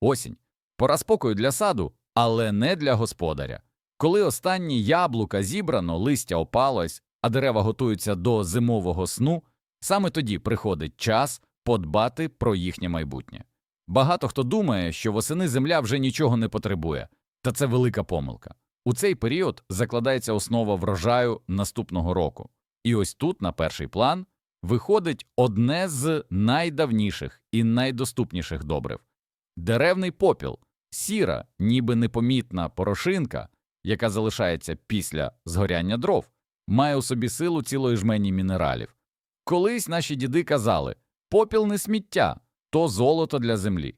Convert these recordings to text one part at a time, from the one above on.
Осінь. Пора спокою для саду, але не для господаря. Коли останні яблука зібрано, листя опалось, а дерева готуються до зимового сну, саме тоді приходить час подбати про їхнє майбутнє. Багато хто думає, що восени земля вже нічого не потребує, та це велика помилка. У цей період закладається основа врожаю наступного року. І ось тут, на перший план, виходить одне з найдавніших і найдоступніших добрив деревний попіл, сіра, ніби непомітна порошинка, яка залишається після згоряння дров, має у собі силу цілої жмені мінералів. Колись наші діди казали попіл не сміття, то золото для землі.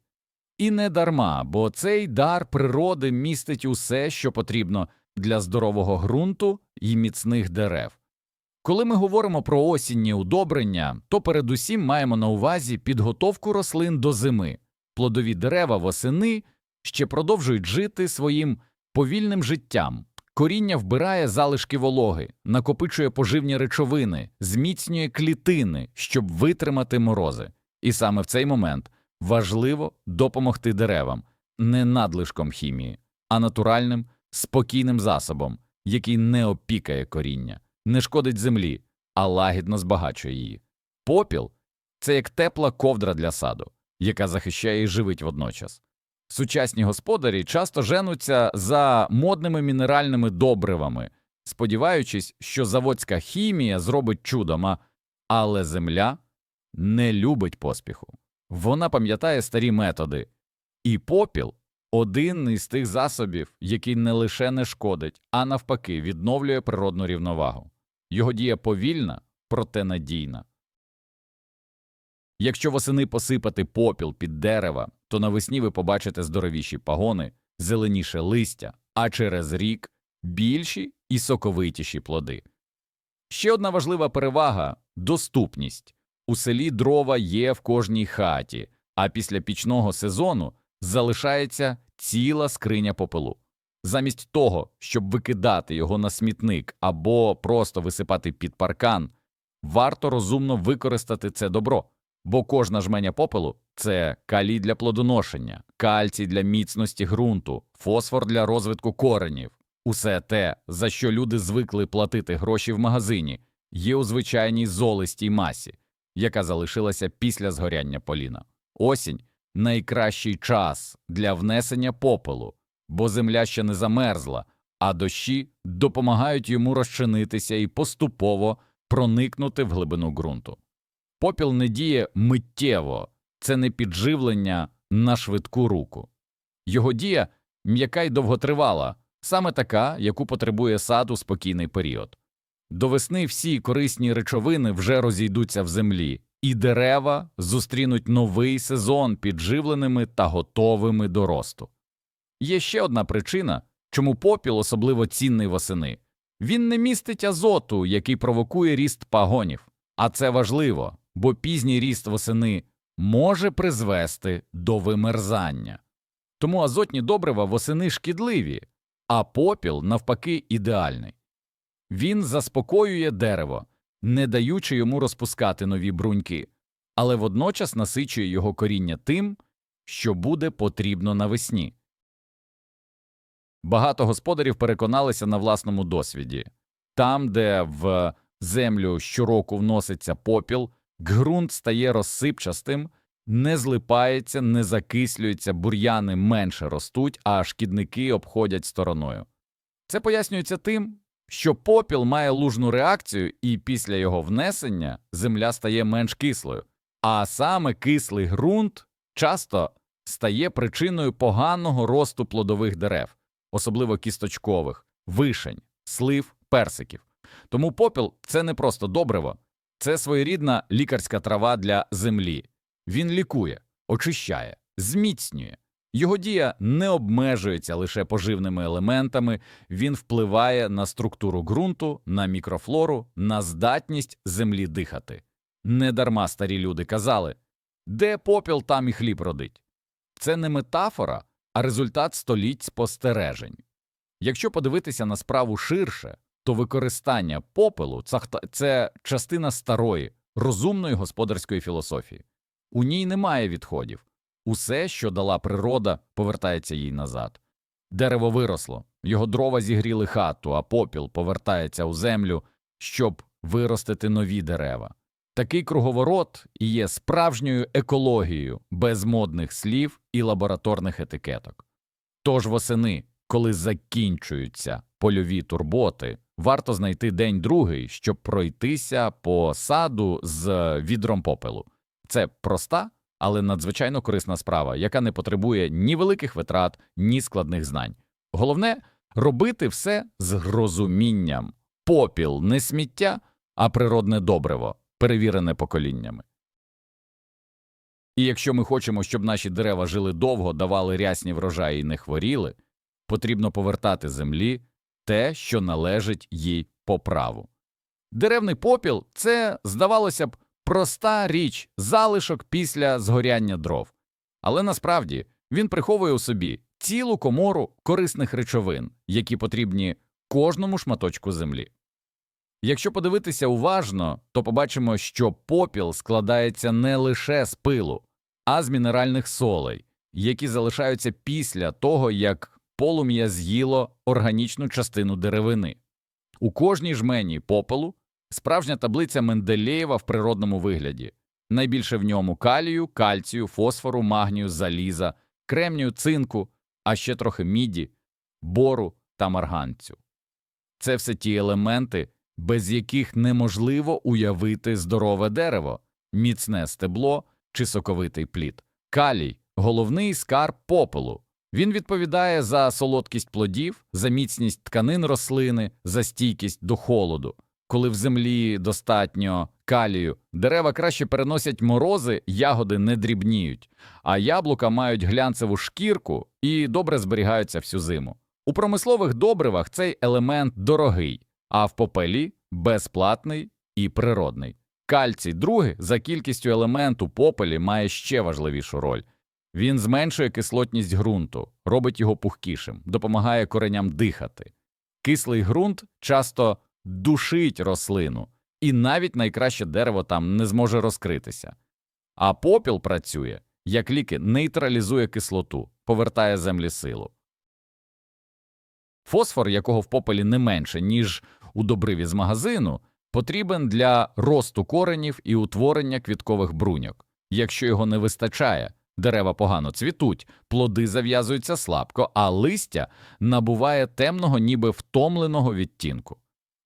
І не дарма, бо цей дар природи містить усе, що потрібно для здорового ґрунту і міцних дерев. Коли ми говоримо про осінні удобрення, то передусім маємо на увазі підготовку рослин до зими. Плодові дерева восени ще продовжують жити своїм повільним життям. Коріння вбирає залишки вологи, накопичує поживні речовини, зміцнює клітини, щоб витримати морози. І саме в цей момент важливо допомогти деревам не надлишком хімії, а натуральним, спокійним засобом, який не опікає коріння, не шкодить землі, а лагідно збагачує її. Попіл це як тепла ковдра для саду, яка захищає і живить водночас. Сучасні господарі часто женуться за модними мінеральними добривами, сподіваючись, що заводська хімія зробить чудом, але земля не любить поспіху. Вона пам'ятає старі методи, і попіл один із тих засобів, який не лише не шкодить, а навпаки відновлює природну рівновагу. Його дія повільна, проте надійна. Якщо восени посипати попіл під дерева, то навесні ви побачите здоровіші пагони, зеленіше листя, а через рік більші і соковитіші плоди. Ще одна важлива перевага доступність. У селі дрова є в кожній хаті, а після пічного сезону залишається ціла скриня попелу. Замість того, щоб викидати його на смітник або просто висипати під паркан, варто розумно використати це добро, бо кожна жменя попелу це калій для плодоношення, кальцій для міцності ґрунту, фосфор для розвитку коренів. Усе те, за що люди звикли платити гроші в магазині, є у звичайній золистій масі, яка залишилася після згоряння поліна. Осінь найкращий час для внесення попелу, бо земля ще не замерзла, а дощі допомагають йому розчинитися і поступово проникнути в глибину ґрунту. Попіл не діє миттєво, це не підживлення на швидку руку. Його дія м'яка й довготривала, саме така, яку потребує сад у спокійний період. До весни всі корисні речовини вже розійдуться в землі, і дерева зустрінуть новий сезон підживленими та готовими до росту. Є ще одна причина, чому попіл особливо цінний восени. Він не містить азоту, який провокує ріст пагонів, а це важливо, бо пізній ріст восени може призвести до вимерзання. Тому азотні добрива восени шкідливі, а попіл, навпаки, ідеальний. Він заспокоює дерево, не даючи йому розпускати нові бруньки, але водночас насичує його коріння тим, що буде потрібно навесні. Багато господарів переконалися на власному досвіді там, де в землю щороку вноситься попіл, ґрунт стає розсипчастим, не злипається, не закислюється, бур'яни менше ростуть, а шкідники обходять стороною. Це пояснюється тим, що попіл має лужну реакцію, і після його внесення земля стає менш кислою, а саме кислий ґрунт часто стає причиною поганого росту плодових дерев, особливо кісточкових, вишень, слив, персиків. Тому попіл це не просто добриво, це своєрідна лікарська трава для землі. Він лікує, очищає, зміцнює. Його дія не обмежується лише поживними елементами, він впливає на структуру ґрунту, на мікрофлору, на здатність землі дихати. Недарма старі люди казали де попіл, там і хліб родить. Це не метафора, а результат століть спостережень. Якщо подивитися на справу ширше, то використання попелу це частина старої, розумної господарської філософії. У ній немає відходів, Усе, що дала природа, повертається їй назад. Дерево виросло, його дрова зігріли хату, а попіл повертається у землю, щоб виростити нові дерева. Такий круговорот і є справжньою екологією без модних слів і лабораторних етикеток. Тож восени, коли закінчуються польові турботи, варто знайти день другий, щоб пройтися по саду з відром попелу. Це проста, але надзвичайно корисна справа, яка не потребує ні великих витрат, ні складних знань. Головне робити все з розумінням. Попіл не сміття, а природне добриво, перевірене поколіннями. І якщо ми хочемо, щоб наші дерева жили довго, давали рясні врожаї і не хворіли, потрібно повертати землі те, що належить їй по праву. Деревний попіл це, здавалося б, проста річ, залишок після згоряння дров. Але насправді він приховує у собі цілу комору корисних речовин, які потрібні кожному шматочку землі. Якщо подивитися уважно, то побачимо, що попіл складається не лише з пилу, а з мінеральних солей, які залишаються після того, як полум'я з'їло органічну частину деревини. У кожній жмені попелу справжня таблиця Менделєєва в природному вигляді. Найбільше в ньому калію, кальцію, фосфору, магнію, заліза, кремнію, цинку, а ще трохи міді, бору та марганцю. Це все ті елементи, без яких неможливо уявити здорове дерево, міцне стебло чи соковитий плід. Калій головний скарб попелу. Він відповідає за солодкість плодів, за міцність тканин рослини, за стійкість до холоду. Коли в землі достатньо калію, дерева краще переносять морози, ягоди не дрібніють, а яблука мають глянцеву шкірку і добре зберігаються всю зиму. У промислових добривах цей елемент дорогий, а в попелі безплатний і природний. Кальцій, другий, за кількістю елементу попелі має ще важливішу роль. Він зменшує кислотність ґрунту, робить його пухкішим, допомагає кореням дихати. Кислий ґрунт часто душить рослину, і навіть найкраще дерево там не зможе розкритися. А попіл працює, як ліки нейтралізує кислоту, повертає землі силу. Фосфор, якого в попелі не менше, ніж у добриві з магазину, потрібен для росту коренів і утворення квіткових бруньок. Якщо його не вистачає, дерева погано цвітуть, плоди зав'язуються слабко, а листя набуває темного, ніби втомленого відтінку.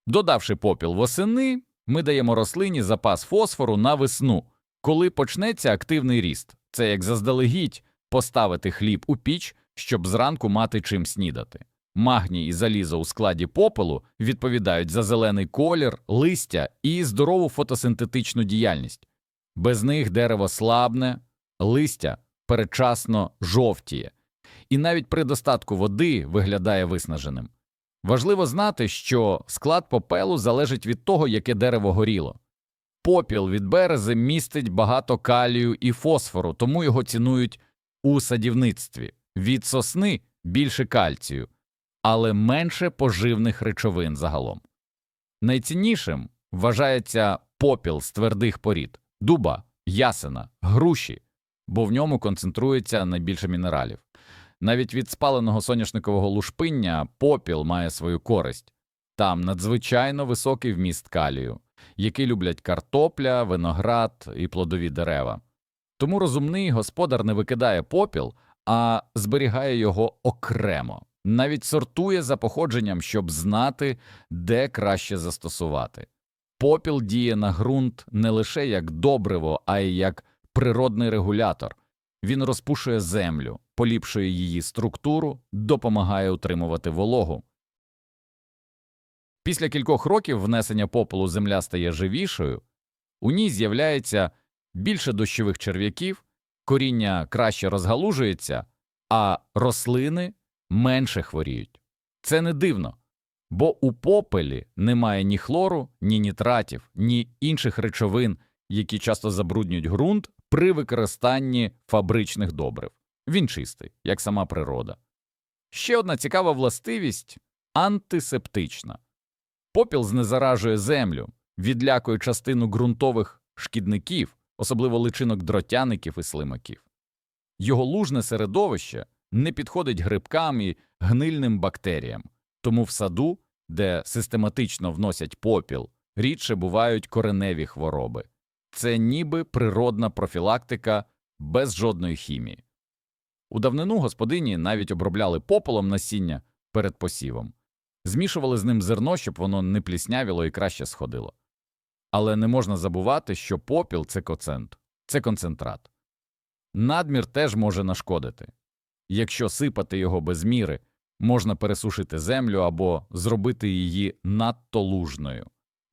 Додавши попіл восени, ми даємо рослині запас фосфору на весну, коли почнеться активний ріст. Це як заздалегідь поставити хліб у піч, щоб зранку мати чим снідати. Магній і залізо у складі попелу відповідають за зелений колір, листя і здорову фотосинтетичну діяльність. Без них дерево слабне, листя передчасно жовтіє, і навіть при достатку води виглядає виснаженим. Важливо знати, що склад попелу залежить від того, яке дерево горіло. Попіл від берези містить багато калію і фосфору, тому його цінують у садівництві. Від сосни більше кальцію, але менше поживних речовин загалом. Найціннішим вважається попіл з твердих порід дуба, ясена, груші, бо в ньому концентрується найбільше мінералів. Навіть від спаленого соняшникового лушпиння попіл має свою користь там надзвичайно високий вміст калію, який люблять картопля, виноград і плодові дерева. Тому розумний господар не викидає попіл, а зберігає його окремо, навіть сортує за походженням, щоб знати, де краще застосувати. Попіл діє на ґрунт не лише як добриво, а й як природний регулятор. Він розпушує землю, поліпшує її структуру, допомагає утримувати вологу. Після кількох років внесення попелу земля стає живішою, у ній з'являється більше дощових черв'яків, коріння краще розгалужується, а рослини менше хворіють. Це не дивно, бо у попелі немає ні хлору, ні нітратів, ні інших речовин, які часто забруднюють ґрунт при використанні фабричних добрив. Він чистий, як сама природа. Ще одна цікава властивість антисептична. Попіл знезаражує землю, відлякує частину ґрунтових шкідників, особливо личинок дротяників і слимаків. Його лужне середовище не підходить грибкам і гнильним бактеріям, тому в саду, де систематично вносять попіл, рідше бувають кореневі хвороби. Це ніби природна профілактика без жодної хімії. У давнину господині навіть обробляли попелом насіння перед посівом, змішували з ним зерно, щоб воно не пліснявіло і краще сходило. Але не можна забувати, що попіл це коцент, це концентрат. Надмір теж може нашкодити. Якщо сипати його без міри, можна пересушити землю або зробити її надто лужною.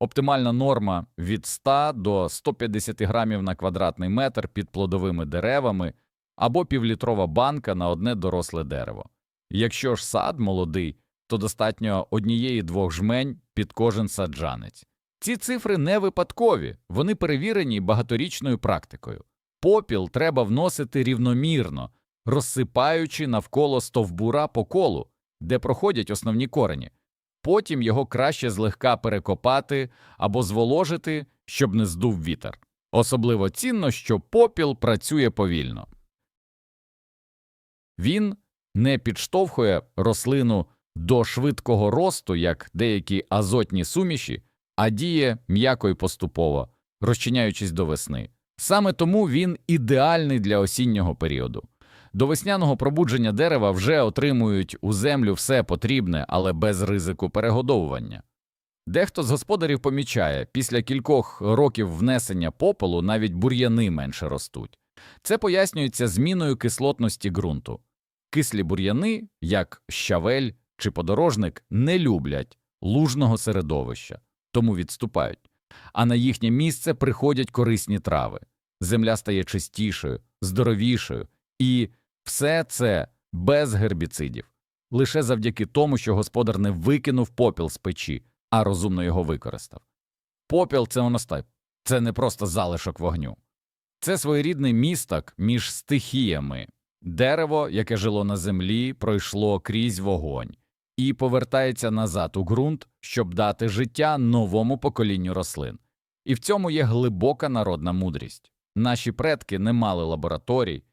Оптимальна норма від 100 до 150 грамів на квадратний метр під плодовими деревами або півлітрова банка на одне доросле дерево. Якщо ж сад молодий, то достатньо однієї-двох жмень під кожен саджанець. Ці цифри не випадкові, вони перевірені багаторічною практикою. Попіл треба вносити рівномірно, розсипаючи навколо стовбура по колу, де проходять основні корені. Потім його краще злегка перекопати або зволожити, щоб не здув вітер. Особливо цінно, що попіл працює повільно. Він не підштовхує рослину до швидкого росту, як деякі азотні суміші, а діє м'яко і поступово, розчиняючись до весни. Саме тому він ідеальний для осіннього періоду. До весняного пробудження дерева вже отримують у землю все потрібне, але без ризику перегодовування. Дехто з господарів помічає, після кількох років внесення попелу навіть бур'яни менше ростуть. Це пояснюється зміною кислотності ґрунту. Кислі бур'яни, як щавель чи подорожник, не люблять лужного середовища, тому відступають. А на їхнє місце приходять корисні трави. Земля стає чистішою, здоровішою, і все це без гербіцидів, лише завдяки тому, що господар не викинув попіл з печі, а розумно його використав. Попіл це оностай, це не просто залишок вогню. Це своєрідний місток між стихіями. Дерево, яке жило на землі, пройшло крізь вогонь і повертається назад у ґрунт, щоб дати життя новому поколінню рослин. І в цьому є глибока народна мудрість. Наші предки не мали лабораторій,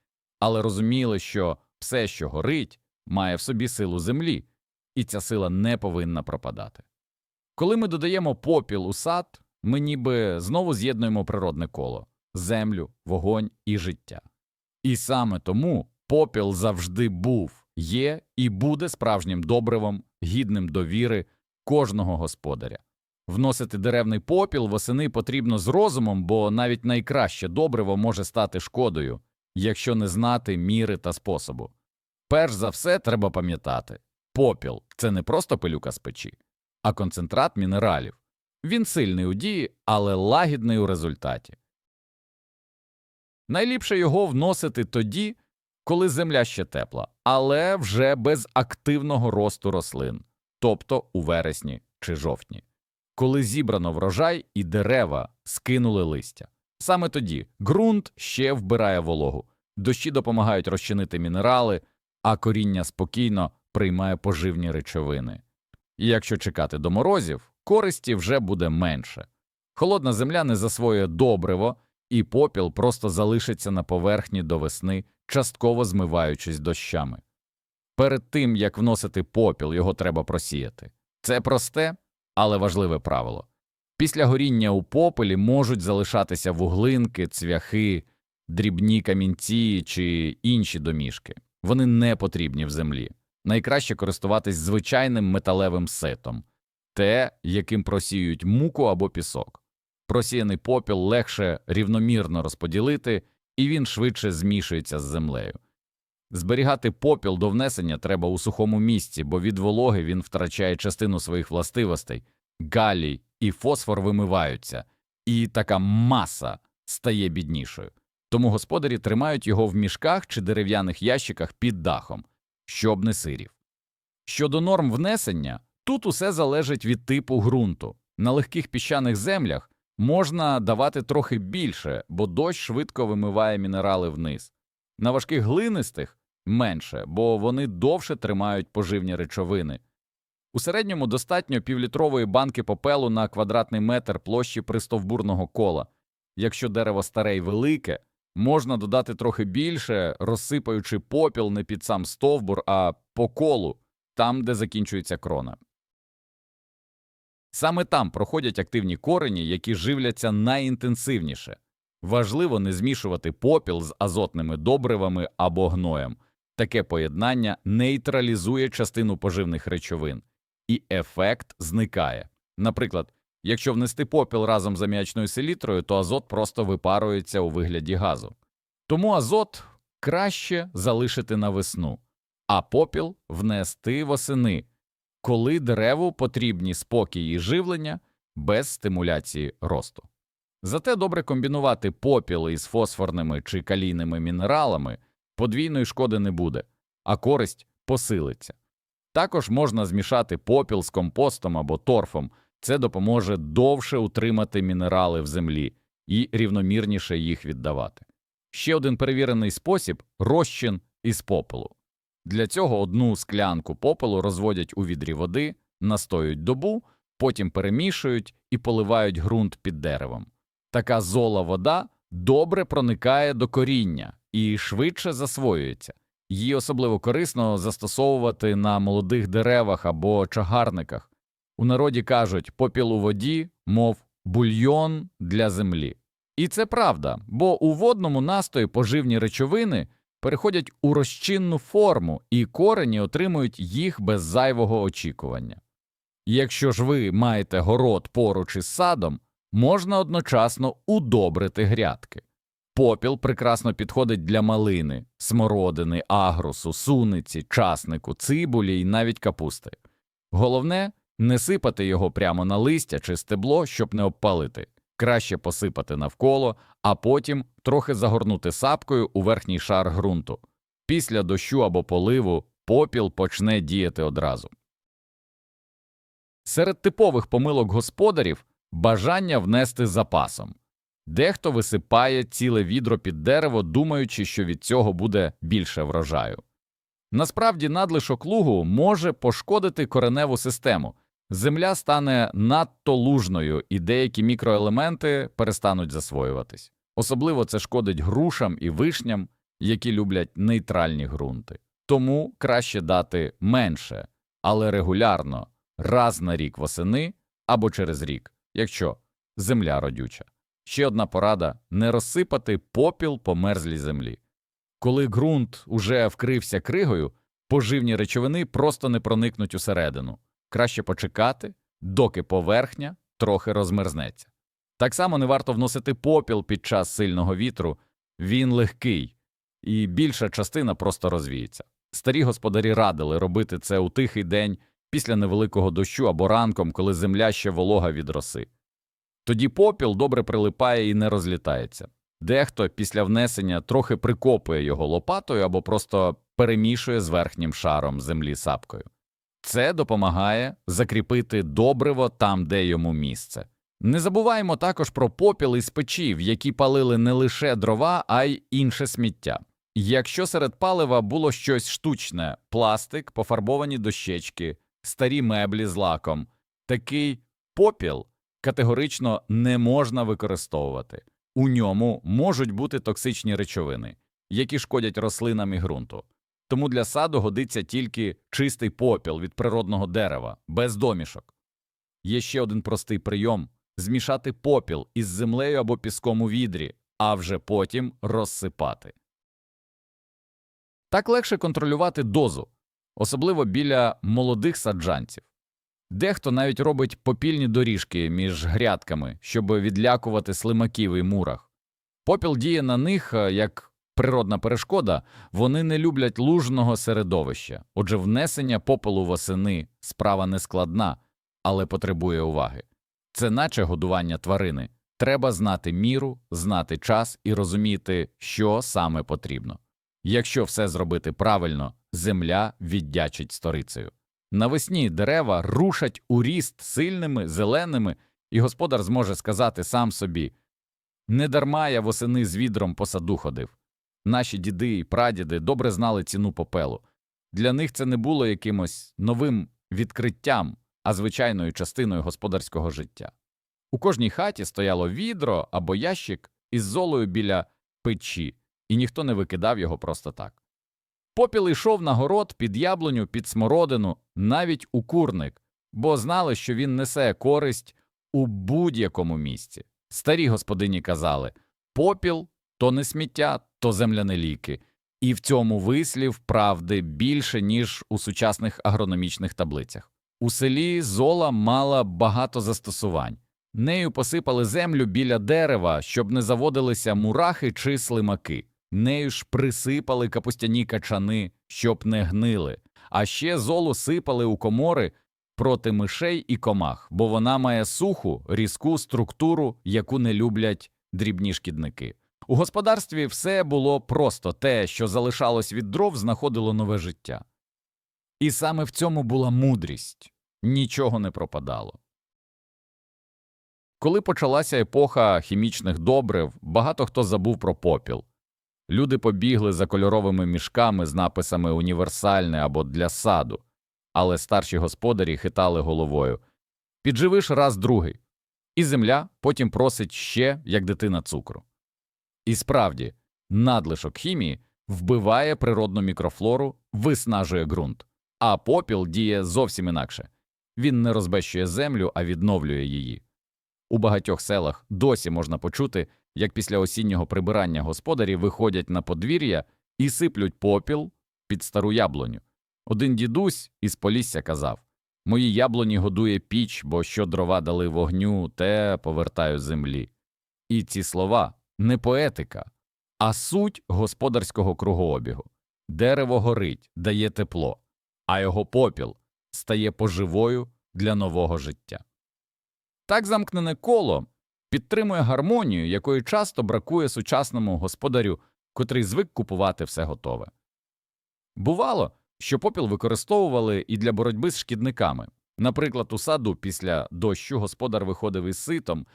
але розуміли, що все, що горить, має в собі силу землі, і ця сила не повинна пропадати. Коли ми додаємо попіл у сад, ми ніби знову з'єднуємо природне коло землю, вогонь і життя. І саме тому попіл завжди був, є і буде справжнім добривом, гідним довіри кожного господаря. Вносити деревний попіл восени потрібно з розумом, бо навіть найкраще добриво може стати шкодою, якщо не знати міри та способу. Перш за все, треба пам'ятати попіл це не просто пилюка з печі, а концентрат мінералів. Він сильний у дії, але лагідний у результаті. Найліпше його вносити тоді, коли земля ще тепла, але вже без активного росту рослин, тобто у вересні чи жовтні, коли зібрано врожай і дерева скинули листя. Саме тоді ґрунт ще вбирає вологу, дощі допомагають розчинити мінерали, а коріння спокійно приймає поживні речовини. І якщо чекати до морозів, користі вже буде менше. Холодна земля не засвоює добриво, і попіл просто залишиться на поверхні до весни, частково змиваючись дощами. Перед тим, як вносити попіл, його треба просіяти. Це просте, але важливе правило. Після горіння у попелі можуть залишатися вуглинки, цвяхи, дрібні камінці чи інші домішки. Вони не потрібні в землі. Найкраще користуватись звичайним металевим сетом, те, яким просіюють муку або пісок. Просіяний попіл легше рівномірно розподілити, і він швидше змішується з землею. Зберігати попіл до внесення треба у сухому місці, бо від вологи він втрачає частину своїх властивостей, галій і фосфор вимиваються, і така маса стає біднішою. Тому господарі тримають його в мішках чи дерев'яних ящиках під дахом, щоб не сирів. Щодо норм внесення, тут усе залежить від типу ґрунту. На легких піщаних землях можна давати трохи більше, бо дощ швидко вимиває мінерали вниз. На важких глинистих менше, бо вони довше тримають поживні речовини. У середньому достатньо півлітрової банки попелу на квадратний метр площі пристовбурного кола. Якщо дерево старе й велике, Можна додати трохи більше, розсипаючи попіл не під сам стовбур, а по колу, там, де закінчується крона. Саме там проходять активні корені, які живляться найінтенсивніше. Важливо не змішувати попіл з азотними добривами або гноєм. Таке поєднання нейтралізує частину поживних речовин, і ефект зникає. Наприклад, якщо внести попіл разом з аміачною селітрою, то азот просто випарується у вигляді газу. Тому азот краще залишити на весну, а попіл внести восени, коли дереву потрібні спокій і живлення без стимуляції росту. Зате добре комбінувати попіл із фосфорними чи калійними мінералами, подвійної шкоди не буде, а користь посилиться. Також можна змішати попіл з компостом або торфом, це допоможе довше утримати мінерали в землі і рівномірніше їх віддавати. Ще один перевірений спосіб розчин із попелу. Для цього одну склянку попелу розводять у відрі води, настоюють добу, потім перемішують і поливають ґрунт під деревом. Така зола вода добре проникає до коріння і швидше засвоюється. Її особливо корисно застосовувати на молодих деревах або чагарниках. У народі кажуть попіл у воді, мов бульйон для землі. І це правда, бо у водному настої поживні речовини переходять у розчинну форму, і корені отримують їх без зайвого очікування. Якщо ж ви маєте город поруч із садом, можна одночасно удобрити грядки. Попіл прекрасно підходить для малини, смородини, агрусу, суниці, часнику, цибулі і навіть капусти. Головне не сипати його прямо на листя чи стебло, щоб не обпалити. Краще посипати навколо, а потім трохи загорнути сапкою у верхній шар ґрунту. Після дощу або поливу попіл почне діяти одразу. Серед типових помилок господарів бажання внести запасом. Дехто висипає ціле відро під дерево, думаючи, що від цього буде більше врожаю. Насправді надлишок лугу може пошкодити кореневу систему. Земля стане надто лужною, і деякі мікроелементи перестануть засвоюватись. Особливо це шкодить грушам і вишням, які люблять нейтральні ґрунти. Тому краще дати менше, але регулярно, раз на рік восени або через рік, якщо земля родюча. Ще одна порада не розсипати попіл по мерзлій землі. Коли ґрунт уже вкрився кригою, поживні речовини просто не проникнуть усередину. Краще почекати, доки поверхня трохи розмерзнеться. Так само не варто вносити попіл під час сильного вітру, він легкий, і більша частина просто розвіється. Старі господарі радили робити це у тихий день після невеликого дощу або ранком, коли земля ще волога від роси. Тоді попіл добре прилипає і не розлітається. Дехто після внесення трохи прикопує його лопатою або просто перемішує з верхнім шаром землі сапкою. Це допомагає закріпити добриво там, де йому місце. Не забуваємо також про попіл із печі, в які палили не лише дрова, а й інше сміття. Якщо серед палива було щось штучне пластик, пофарбовані дощечки, старі меблі з лаком, такий попіл категорично не можна використовувати. У ньому можуть бути токсичні речовини, які шкодять рослинам і ґрунту. Тому для саду годиться тільки чистий попіл від природного дерева, без домішок. Є ще один простий прийом змішати попіл із землею або піском у відрі, а вже потім розсипати. Так легше контролювати дозу, особливо біля молодих саджанців. Дехто навіть робить попільні доріжки між грядками, щоб відлякувати слимаків і мурах. Попіл діє на них е, як природна перешкода, вони не люблять лужного середовища, отже, внесення попелу восени справа не складна, але потребує уваги. Це наче годування тварини. Треба знати міру, знати час і розуміти, що саме потрібно. Якщо все зробити правильно, земля віддячить сторицею. Навесні дерева рушать у ріст сильними, зеленими, і господар зможе сказати сам собі не дарма я восени з відром по саду ходив. Наші діди і прадіди добре знали ціну попелу. Для них це не було якимось новим відкриттям, а звичайною частиною господарського життя. У кожній хаті стояло відро або ящик із золою біля печі, і ніхто не викидав його просто так. Попіл йшов на город під яблуню, під смородину, навіть у курник, бо знали, що він несе користь у будь-якому місці. Старі господині казали попіл то не сміття, то земляне ліки, і в цьому вислів правди більше, ніж у сучасних агрономічних таблицях. У селі зола мала багато застосувань. Нею посипали землю біля дерева, щоб не заводилися мурахи чи слимаки. Нею ж присипали капустяні качани, щоб не гнили. А ще золу сипали у комори проти мишей і комах, бо вона має суху, різку структуру, яку не люблять дрібні шкідники. У господарстві все було просто те, що залишалось від дров, знаходило нове життя. І саме в цьому була мудрість нічого не пропадало. Коли почалася епоха хімічних добрив, багато хто забув про попіл. Люди побігли за кольоровими мішками з написами універсальне або для саду, але старші господарі хитали головою підживиш раз другий, і земля потім просить ще, як дитина цукру. І справді, надлишок хімії вбиває природну мікрофлору, виснажує ґрунт, а попіл діє зовсім інакше він не розбещує землю, а відновлює її. У багатьох селах досі можна почути, як після осіннього прибирання господарі виходять на подвір'я і сиплють попіл під стару яблуню. Один дідусь із Полісся казав Мої яблуні годує піч, бо що дрова дали вогню, те повертаю землі. І ці слова не поетика, а суть господарського кругообігу. Дерево горить, дає тепло, а його попіл стає поживою для нового життя. Так замкнене коло підтримує гармонію, якої часто бракує сучасному господарю, котрий звик купувати все готове. Бувало, що попіл використовували і для боротьби з шкідниками. Наприклад, у саду після дощу господар виходив із ситом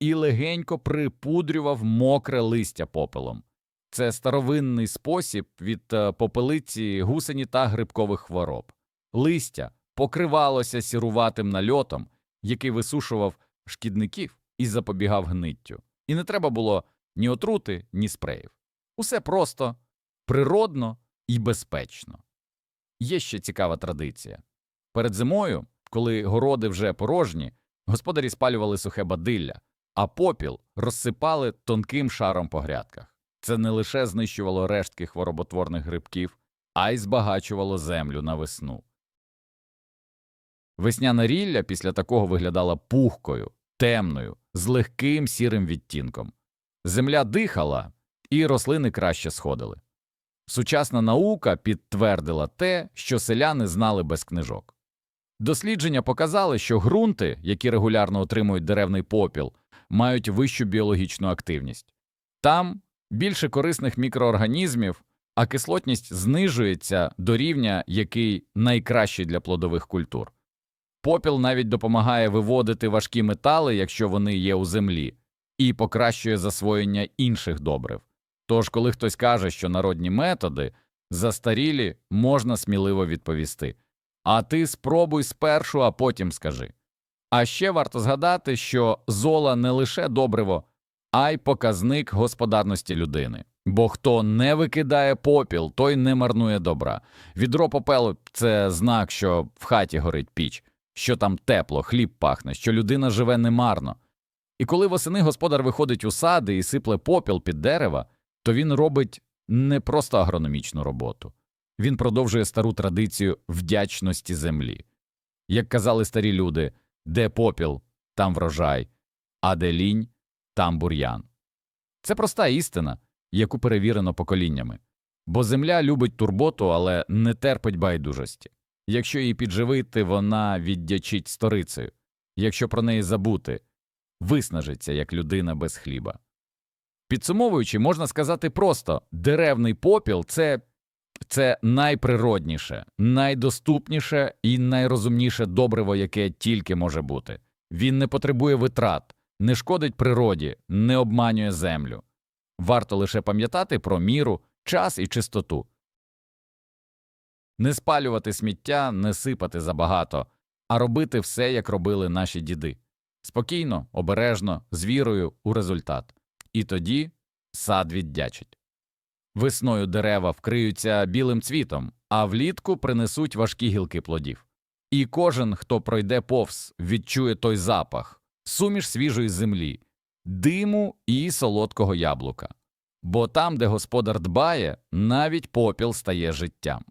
і легенько припудрював мокре листя попелом. Це старовинний спосіб від е, попелиці гусені та грибкових хвороб. Листя покривалося сіруватим нальотом, який висушував шкідників і запобігав гниттю. І не треба було ні отрути, ні спреїв. Усе просто, природно і безпечно. Є ще цікава традиція. Перед зимою, коли городи вже порожні, господарі спалювали сухе бадилля, а попіл розсипали тонким шаром по грядках. Це не лише знищувало рештки хвороботворних грибків, а й збагачувало землю на весну. Весняна рілля після такого виглядала пухкою, темною, з легким сірим відтінком. Земля дихала, і рослини краще сходили. Сучасна наука підтвердила те, що селяни знали без книжок. Дослідження показали, що ґрунти, які регулярно отримують деревний попіл, мають вищу біологічну активність. Там більше корисних мікроорганізмів, а кислотність знижується до рівня, який найкращий для плодових культур. Попіл навіть допомагає виводити важкі метали, якщо вони є у землі, і покращує засвоєння інших добрив. Тож, коли хтось каже, що народні методи застарілі, можна сміливо відповісти А ти спробуй спершу, а потім скажи. А ще варто згадати, що зола не лише добриво, а й показник господарності людини. Бо хто не викидає попіл, той не марнує добра. Відро попелу це знак, що в хаті горить піч, що там тепло, хліб пахне, що людина живе немарно. І коли восени господар виходить у сади і сипле попіл під дерева, то він робить не просто агрономічну роботу, він продовжує стару традицію вдячності землі. Як казали старі люди, де попіл, там врожай, а де лінь, там бур'ян. Це проста істина, яку перевірено поколіннями. Бо земля любить турботу, але не терпить байдужості. Якщо її підживити, вона віддячить сторицею, якщо про неї забути, виснажиться як людина без хліба. Підсумовуючи, можна сказати просто деревний попіл це, це найприродніше, найдоступніше і найрозумніше добриво, яке тільки може бути. Він не потребує витрат, не шкодить природі, не обманює землю. Варто лише пам'ятати про міру, час і чистоту. Не спалювати сміття, не сипати забагато, а робити все, як робили наші діди. Спокійно, обережно, з вірою у результат. І тоді сад віддячить. Весною дерева вкриються білим цвітом, а влітку принесуть важкі гілки плодів. І кожен, хто пройде повз, відчує той запах, суміш свіжої землі, диму і солодкого яблука. Бо там, де господар дбає, навіть попіл стає життям.